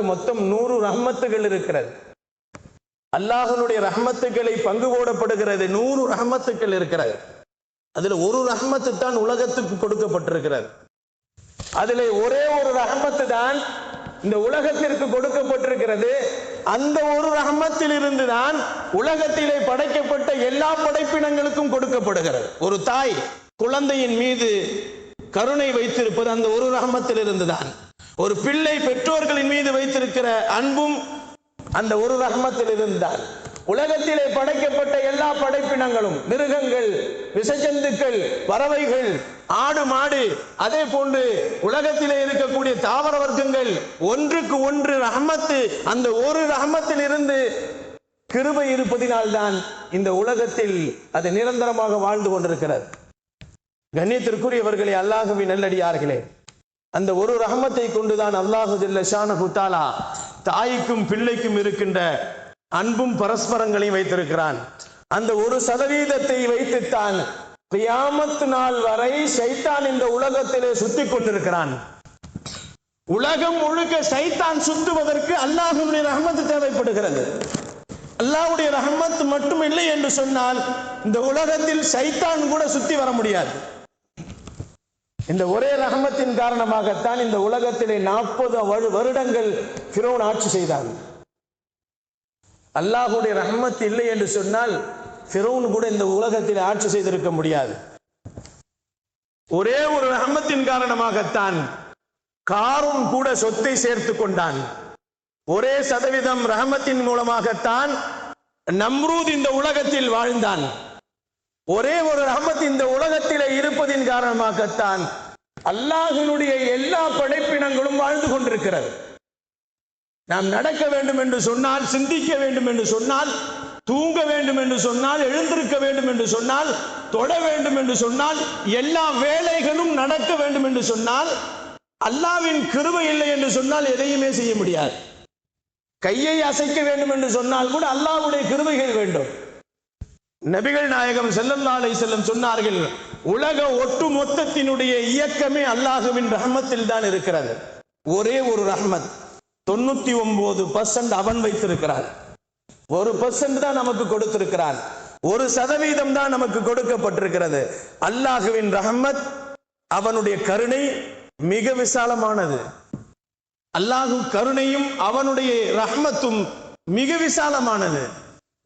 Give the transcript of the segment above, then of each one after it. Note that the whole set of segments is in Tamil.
அல்லாஹுக்கு மொத்தம் நூறு ரஹமத்துகள் இருக்கிறது. அல்லாஹனுடைய ரஹ்மத்துக்களை பங்கு போடப்படுகிறது. நூறு ரஹமத்துக்கள் இருக்கிறது. அதுல ஒரு ரஹமத்து தான் உலகத்துக்கு கொடுக்கப்பட்டிருக்கிறது. அதுல ஒரே ஒரு ரஹமத்து தான் இந்த உலகத்திற்கு கொடுக்கப்பட்டிருக்கிறது. அந்த ஒரு ரஹமத்தில் இருந்து தான் உலகத்திலே படைக்கப்பட்ட எல்லா படைப்பினங்களுக்கும் கொடுக்கப்படுகிறது. ஒரு தாய் குழந்தையின் மீது கருணை வைத்திருப்பது அந்த ஒரு ரஹமத்தில் இருந்துதான் ஒரு பிள்ளை பெற்றோர்களின் மீது வைத்திருக்கிற அன்பும் அந்த ஒரு ரஹமத்தில் இருந்தால் உலகத்திலே படைக்கப்பட்ட எல்லா படைப்பினங்களும் மிருகங்கள் விஷஜந்துக்கள் பறவைகள் ஆடு மாடு அதே போன்று உலகத்திலே இருக்கக்கூடிய தாவர வர்க்கங்கள் ஒன்றுக்கு ஒன்று ரஹமத்து அந்த ஒரு ரஹமத்தில் இருந்து கிருபை இருப்பதினால்தான் இந்த உலகத்தில் அது நிரந்தரமாக வாழ்ந்து கொண்டிருக்கிறது. கண்ணியத்திற்குரியவர்களே அல்லாஹுவின் நல்லடியார்களே அந்த ஒரு ரஹமத்தை கொண்டுதான் அல்லாஹு ஜில்லஷான குத்தாலா தாய்க்கும் பிள்ளைக்கும் இருக்கின்ற அன்பும் பரஸ்பரங்களையும் வைத்திருக்கிறான். அந்த ஒரு சதவீதத்தை வைத்துத்தான் கியாமத்து நாள் வரை சைத்தான் இந்த உலகத்திலே சுத்தி கொண்டிருக்கிறான். உலகம் முழுக்க சைத்தான் சுத்துவதற்கு அல்லாஹுடைய ரஹமத்து தேவைப்படுகிறது. அல்லாஹுடைய ரஹமத் மட்டும் இல்லை என்று சொன்னால் இந்த உலகத்தில் சைத்தான் கூட சுத்தி வர முடியாது. இந்த ஒரே ரகமத்தின் காரணமாகத்தான் இந்த உலகத்திலே நாற்பது வருடங்கள் பிறோன் ஆட்சி செய்தான் அல்லாஹுடைய ரஹமத் இல்லை என்று சொன்னால் ஃபிரௌன் கூட இந்த உலகத்தில் ஆட்சி செய்திருக்க முடியாது. ஒரே ஒரு ரஹமத்தின் காரணமாகத்தான் காரும் கூட சொத்தை சேர்த்து கொண்டான். ஒரே சதவீதம் ரஹமத்தின் மூலமாகத்தான் நம்ரூத் இந்த உலகத்தில் வாழ்ந்தான். ஒரே ஒரு ரஹமத் இந்த உலகத்திலே இருப்பதின் காரணமாகத்தான் அல்லாஹினுடைய எல்லா படைப்பினங்களும் வாழ்ந்து கொண்டிருக்கிறது. நாம் நடக்க வேண்டும் என்று சொன்னால் சிந்திக்க வேண்டும் என்று சொன்னால் தூங்க வேண்டும் என்று சொன்னால் எழுந்திருக்க வேண்டும் என்று சொன்னால் தொட வேண்டும் என்று சொன்னால் எல்லா வேலைகளும் நடக்க வேண்டும் என்று சொன்னால் அல்லாவின் கிருவை இல்லை என்று சொன்னால் எதையுமே செய்ய முடியாது. கையை அசைக்க வேண்டும் என்று சொன்னால் கூட அல்லாவுடைய கிருவைகள் வேண்டும். நபிகள் நாயகம் செல்லல்லாலை செல்லம் சொன்னார்கள் உலக ஒட்டு மொத்தத்தினுடைய இயக்கமே அல்லாஹுவின் ரஹமத்தில் தான் இருக்கிறது. ஒரே ஒரு ரஹமத் தொண்ணூத்தி ஒன்பது பர்சன்ட் அவன் வைத்திருக்கிறான் ஒரு பர்சன்ட் தான் நமக்கு கொடுத்திருக்கிறான் ஒரு சதவீதம் தான் நமக்கு கொடுக்கப்பட்டிருக்கிறது. அல்லாஹுவின் ரஹமத் அவனுடைய கருணை மிக விசாலமானது. அல்லாஹு கருணையும் அவனுடைய ரஹமத்தும் மிக விசாலமானது.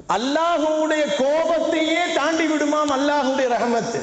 அல்லாஹுடைய கோபத்தையே தாண்டி விடுமாம் அல்லாஹுடைய ரஹமத்து.